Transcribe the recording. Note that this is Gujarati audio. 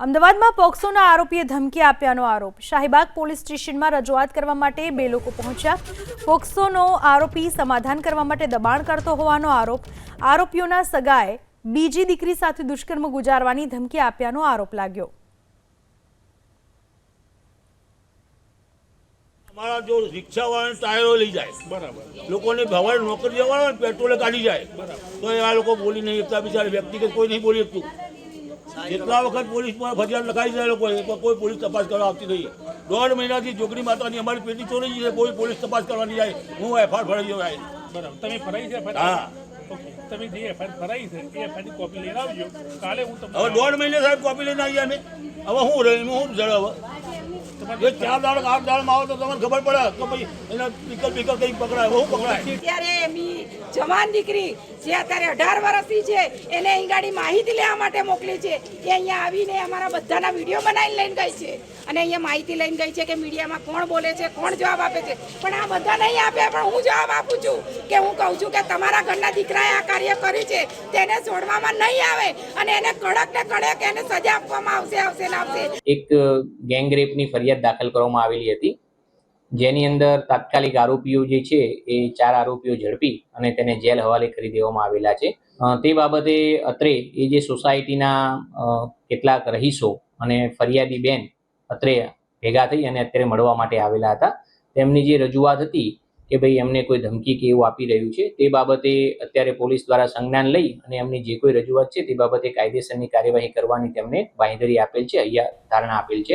અમદાવાદમાં પોક્સોના આરોપીએ ધમકી આપ્યાનો આરોપ. શાહીબાગ પોલીસ સ્ટેશનમાં રજૂઆત કરવા માટે બે લોકો પહોંચ્યા. પોક્સોનો આરોપી સમાધાન કરવા માટે દબાણ કરતો હોવાનો આરોપ. આરોપીઓના સગાએ બીજી દીકરી સાથે દુષ્કર્મ ગુજારવાની ધમકી આપ્યાનો આરોપ લાગ્યો. અમારા જો રિક્ષાવાળાને ટાયરો લઈ જાય બરાબર. લોકોને ભવાડે નોકરી જવાના પેટ્રોલે કાઢી જાય તો એવા લોકો બોલી નહીં શકતા. બિચારા વ્યક્તિગત કોઈ નહીં બોલી શકતું. જેટલા વખત પોલીસ પર ફરિયાદ લખાઈ જાય લોકો કોઈ પોલીસ તપાસ કરવા આવતી નહીં. દોઢ મહિનાથી જોગણી માતાની અમારી પેટી ચોરી છે કોઈ પોલીસ તપાસ કરવાની જાય હું એફઆર ફરાઈ ગયો બરાબર. તમે ફરાઈ છે હા. તમે જે એફઆઈઆર ફરાઈ છે એ એફઆઈઆરની કોપી લઈને આવજો. કાલે હું હવે દોઢ મહિને સાહેબ કોપી લઈને આવી અમે. હવે હું રહે હું જડે હવે? ચાર દાડ આઠ દાડમાં આવે તો તમને ખબર પડે કે ભાઈ એના વિકલ્પ વિકલ્પ કંઈક પકડાય હું પકડાય. ત્યારે એમની જવાન દીકરી જે અત્યારે અઢાર વર્ષથી છે, એને અહીં ગાડી માહિતી લેવા માટે મોકલી છે. એ અહીંયા આવીને અમારા બધાના વીડિયો બનાવીને લઈને ગઈ છે. અને અહીંયા માહિતી લઈને ગઈ છે કે મીડિયામાં કોણ બોલે છે, કોણ જવાબ આપે છે. પણ આ બધા નહીં આપે, પણ હું જવાબ આપું છું કે હું કહું છું કે તમારા ઘરના દીકરાએ આ કાર્ય કર્યું છે, તેને છોડવામાં નહીં આવે અને એને કડક ને કડક એને સજા આપવામાં આવશે આવશે ને આવશે. એક ગેંગ ફરિયાદ દાખલ કરવામાં આવેલી હતી. જેની અંદર તાત્કાલિક આરોપીઓ જે છે, એ ચાર આરોપીઓ ઝડપી અને તેને જેલ હવાલે કરી દેવામાં આવેલા છે. તે બાબતે અત્રે એ જે સોસાયટીના કેટલાક રહીશો અને ફરિયાદી બેન અત્રે ભેગા થઈ અને અત્યારે મળવા માટે આવેલા હતા. તેમની જે રજૂઆત હતી કે ભાઈ એમને કોઈ ધમકી કે એવું આપી રહ્યું છે, તે બાબતે અત્યારે પોલીસ દ્વારા સંજ્ઞાન લઈ અને એમની જે કોઈ રજૂઆત છે, તે બાબતે કાયદેસરની કાર્યવાહી કરવાની તેમને બાંહેધરી આપેલ છે, અહીંયા ધારણા આપેલ છે.